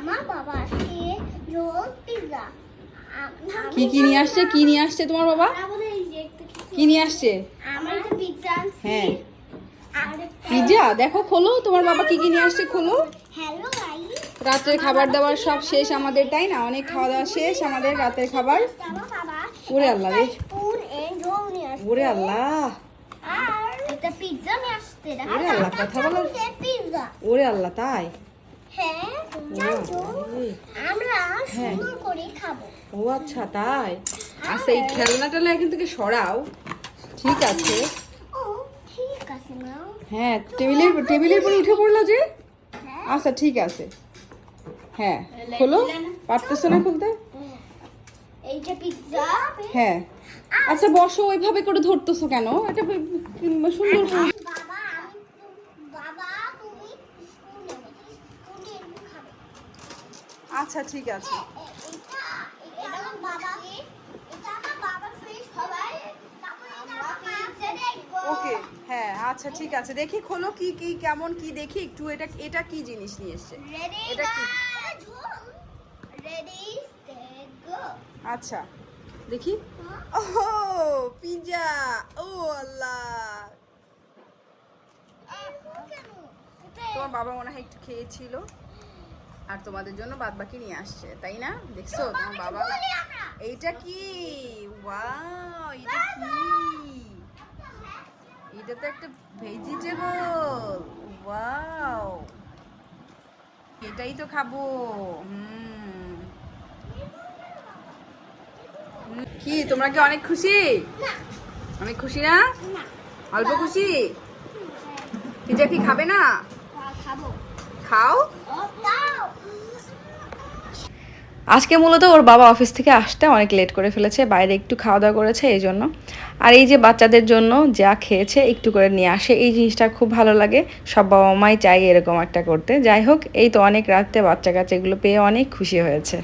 আমার বাবা আসছে রোল পিৎজা কি কি নিয়ে আসছে? কি নিয়ে আসছে তোমার বাবা? কি নিয়ে আসছে? হ্যাঁ। পিজা দেখো খোলো। তোমার বাবা কি কি নিয়ে আসছে? খোলো। রাতের খাবার দাবার সব শেষ আমাদের তাই না? অনেক খাওয়া দাওয়া শেষ আমাদের রাতের খাবার। ওরে আল্লাহ রে। ওরে আল্লাহ। ওরে আল্লাহ, কথা বলো। ওরে আল্লাহ তাই? হ্যাঁ চাচু আমরা হ্যাঁ। সুন্দর করে খাব। ও আচ্ছা তাই? আচ্ছা এই খেলনা টেলনা এখান থেকে সরাও। ঠিক আছে। ঠিক আছে হ্যাঁ টেবিলের টেবিলের উপরে উঠে পড়ল যে? হ্যাঁ। আচ্ছা ঠিক আছে। হ্যাঁ খোলো। পারতেছো না খুলতে? এইটা পিৎজা হ্যাঁ। আচ্ছা বসো ওইভাবে করে ধরতেছো কেন? এটা সুন্দর করে- বাবা আমি তো- বাবা তুমি স্পুনে স্পুনে একটু খাবে আচ্ছা ঠিক আছে এ- এটা এটা আমার বাবা এটা আমার বাবার ফ্রিজ সবাই তারপরে এটা আমার ঠিক আছে। ওকে হ্যাঁ আচ্ছা ঠিক আছে। দেখি খোলো কি কি কেমন কি দেখি। একটু এটা এটা কি জিনিস নিয়ে এসছে? এটা কি? আচ্ছা দেখি। ও পিজা! ও আল্লাহ! তোমার বাবা মনে হয় একটু খেয়েছিল। আর তোমাদের জন্য বাদ বাকি নিয়ে আসছে তাই না? দেখছ? তোমার বাবা এইটা কি? ওয়াও এটা কি? এটা তো একটা ভেজিটেবল। ওয়াও। এটাই তো খাব। হুম। কি তোমরা কি অনেক খুশি? অনেক খুশি না? অল্প খুশি? পিজা কি খাবে না? খাব। খাও। আজকে মূলত ওর বাবা অফিস থেকে আসতে অনেক লেট করে ফেলেছে, বাইরে একটু খাওয়া দাওয়া করেছে এই জন্য। আর এই যে বাচ্চাদের জন্য যা খেয়েছে একটু করে নিয়ে আসে, এই জিনিসটা খুব ভালো লাগে। সব বাবা মাই চাই এরকম একটা করতে। যাই হোক, এই তো অনেক রাত্রে বাচ্চা কাচ্চা এগুলো পেয়ে অনেক খুশি হয়েছে।